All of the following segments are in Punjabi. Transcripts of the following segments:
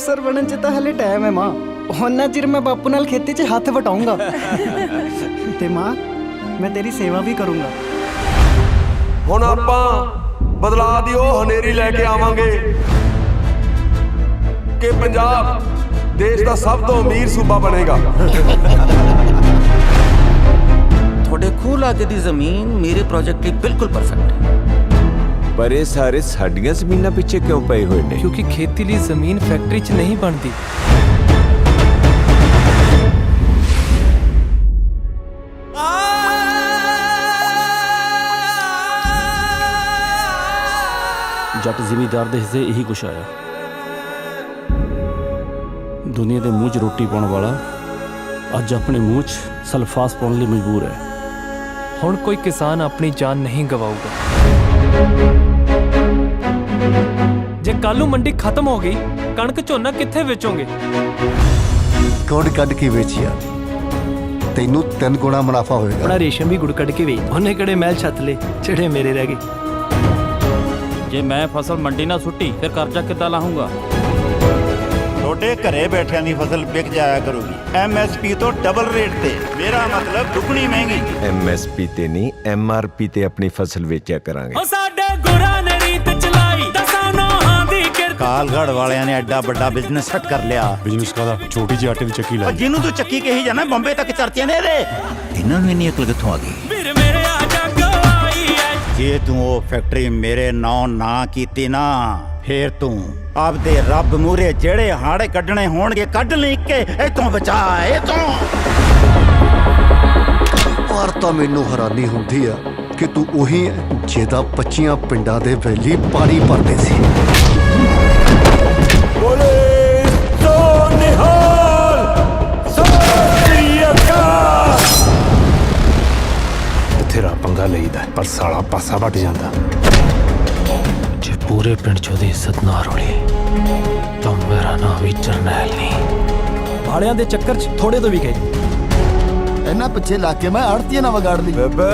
ਅਫਸਰ ਬਣਨ ਚ ਤਾਂ ਹਲੇ ਟਾਈਮ ਹੈ ਮਾਂ। ਉਹਨਾਂ ਚਿਰ ਮੈਂ ਬਾਪੂ ਨਾਲ ਖੇਤੀ 'ਚ ਹੱਥ ਵਟਾਉਂਗਾ। ਤੇ ਮਾਂ ਮੈਂ ਤੇਰੀ ਸੇਵਾ ਵੀ ਕਰੂੰਗਾ। ਹੁਣ ਆਪਾਂ ਬਦਲਾਅ ਦੀ ਉਹ ਹਨੇਰੀ ਲੈ ਕੇ ਆਵਾਂਗੇ। ਕਿ ਪੰਜਾਬ ਦੇਸ਼ ਦਾ ਸਭ ਤੋਂ ਅਮੀਰ ਸੂਬਾ ਬਣੇਗਾ। ਤੁਹਾਡੇ ਖੂਹ ਲਾਗੇ ਦੀ ਜ਼ਮੀਨ ਮੇਰੇ ਪ੍ਰੋਜੈਕਟ ਲਈ ਬਿਲਕੁਲ ਪਰਫੈਕਟ ਹੈ। ਪਰ ਇਹ ਸਾਰੇ ਸਾਡੀਆਂ ਜ਼ਮੀਨਾਂ ਪਿੱਛੇ ਕਿਉਂ ਪਏ ਹੋਏ ਨੇ? ਕਿਉਂਕਿ ਖੇਤੀ ਲਈ ਜ਼ਮੀਨ ਫੈਕਟਰੀ 'ਚ ਨਹੀਂ ਬਣਦੀ। ਜੱਟ ਜ਼ਿਮੀਦਾਰ ਦੇ ਹਿੱਸੇ ਇਹੀ ਕੁਛ ਆਇਆ। ਦੁਨੀਆ ਦੇ ਮੂੰਹ 'ਚ ਰੋਟੀ ਪਾਉਣ ਵਾਲਾ ਅੱਜ ਆਪਣੇ ਮੂੰਹ 'ਚ ਸਲਫਾਸ ਪਾਉਣ ਲਈ ਮਜਬੂਰ ਹੈ। ਹੁਣ ਕੋਈ ਕਿਸਾਨ ਆਪਣੀ ਜਾਨ ਨਹੀਂ ਗਵਾਊਗਾ। ਜੇ ਕੱਲ ਮੰਡੀ ਖਤਮ ਹੋ ਗਈ ਕਣਕ ਝੋਨਾ ਕਿੱਥੇ ਵੇਚੋਗੇ? ਕੋਡ ਕੱਢ ਕੇ ਵੇਚਿਆ? ਤੈਨੂੰ ਤਿੰਨ ਗੁਣਾ ਮੁਨਾਫਾ ਹੋਏਗਾ। ਆਪਣਾ ਰੇਸ਼ਮ ਵੀ ਗੁੜ ਕੱਢ ਕੇ ਵੇਚ। ਉਹਨੇ ਕਿਹੜੇ ਮਹਿਲ ਛੱਤ ਲੇ ਜਿਹੜੇ ਮੇਰੇ ਰਹਿ ਗਏ। ਜੇ ਮੈਂ ਫਸਲ ਮੰਡੀ ਨਾ ਸੁੱਟੀ ਫਿਰ ਕਰਜ਼ਾ ਕਿੱਦਾਂ ਲਾਹੂੰਗਾ? ਤੁਹਾਡੇ ਘਰੇ ਬੈਠਿਆਂ ਦੀ ਫਸਲ ਵਿਕ ਜਾਇਆ ਕਰੂਗੀ। ਐਮਐਸਪੀ ਤੋਂ ਡਬਲ ਰੇਟ ਤੇ। ਮੇਰਾ ਮਤਲਬ ਦੁੱਗਣੀ ਮਹਿੰਗੀ। ਐਮਐਸਪੀ ਤੇ ਨਹੀਂ ਐਮਆਰਪੀ ਤੇ ਆਪਣੀ ਫਸਲ ਵੇਚਿਆ ਕਰਾਂਗੇ। ਉਹ ਸਾਡੇ ਗੁਰਾਂ ਨੇ ਰੀਤ ਚਲਾਈ। ਦਸਾਂ ਨੋਹਾਂ ਦੀ ਕਿਰਤ ਕਾਲਗੜ ਵਾਲਿਆਂ ਨੇ ਐਡਾ ਵੱਡਾ ਬਿਜ਼ਨਸ ਸੈੱਟ ਕਰ ਲਿਆ। ਬਿਜ਼ਨਸ ਕਾਦਾ ਛੋਟੀ ਜਿਹੀ ਆਟੇ ਦੀ ਚੱਕੀ ਔਰ ਜਿਹਨੂੰ ਤੂੰ ਚੱਕੀ ਕਹੀ ਜਾਣਾ ਬੰਬੇ ਤੱਕ ਚਰਚੇ ਨੇ ਇਹਦੇ ਇਹਨਾਂ ਨੂੰ ਇੰਨੀ ਅਕਲ ਕਿੱਥੋਂ ਆ ਗਈ? ਜੇ ਤੂੰ ਉਹ ਫੈਕਟਰੀ ਮੇਰੇ ਨਾਂ ਨਾ ਕੀਤੀ ਨਾ, ਫੇਰ ਤੂੰ ਆਪਦੇ ਰੱਬ ਮੂਰੇ ਜਿਹੜੇ ਹਾੜੇ ਕੱਢਣੇ ਹੋਣਗੇ ਕੱਢ ਲਈ ਕਿ ਇਤੋਂ ਬਚਾ ਇਤੋਂ ਪਰ ਤਾਂ ਮੈਨੂੰ ਹੈਰਾਨੀ ਹੁੰਦੀ ਆ ਕਿ ਤੂੰ ਉਹੀ ਹੈ ਜਿਹਦਾ 25 ਪਿੰਡਾਂ ਦੇ ਵੈਲੀ ਪਾਣੀ ਭਰਦੇ ਸੀ। ਪਰ ਸਾਲਾ ਪਾਸਾ ਵੱਟ ਜਾਂਦਾ। ਜੇ ਪੂਰੇ ਪਿੰਡ 'ਚ ਉਹਦੀ ਇੱਜ਼ਤ ਨਾ ਰੋਲੀ ਤਾਂ ਮੇਰਾ ਨਾਮ ਵੀ ਜਰਨੈਲ ਨਹੀਂ। ਵਾਲਿਆਂ ਦੇ ਚੱਕਰ 'ਚ ਥੋੜੇ ਤੋਂ ਵੀ ਗਏ ਇਹਨਾਂ ਪਿੱਛੇ ਲੱਗ ਕੇ ਮੈਂ ਆੜਤੀਆਂ ਨਾ ਵਿਗਾੜ ਲਈ। ਬੇਬੇ!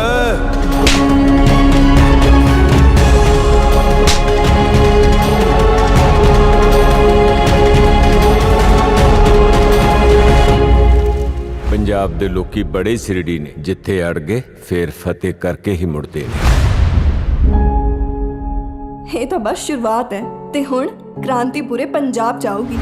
ਪੰਜਾਬ ਦੇ ਲੋਕੀ ਬੜੇ ਸਿਰੜੀ ਨੇ। ਜਿੱਥੇ ਅੜ ਗਏ, ਫੇਰ ਫਤਿਹ ਕਰਕੇ ਹੀ ਮੁੜਦੇ ਨੇ। ਇਹ ਤਾਂ ਬਸ ਸ਼ੁਰੂਆਤ ਹੈ ਤੇ ਹੁਣ ਕ੍ਰਾਂਤੀ ਪੂਰੇ ਪੰਜਾਬ ਚ ਆਊਗੀ।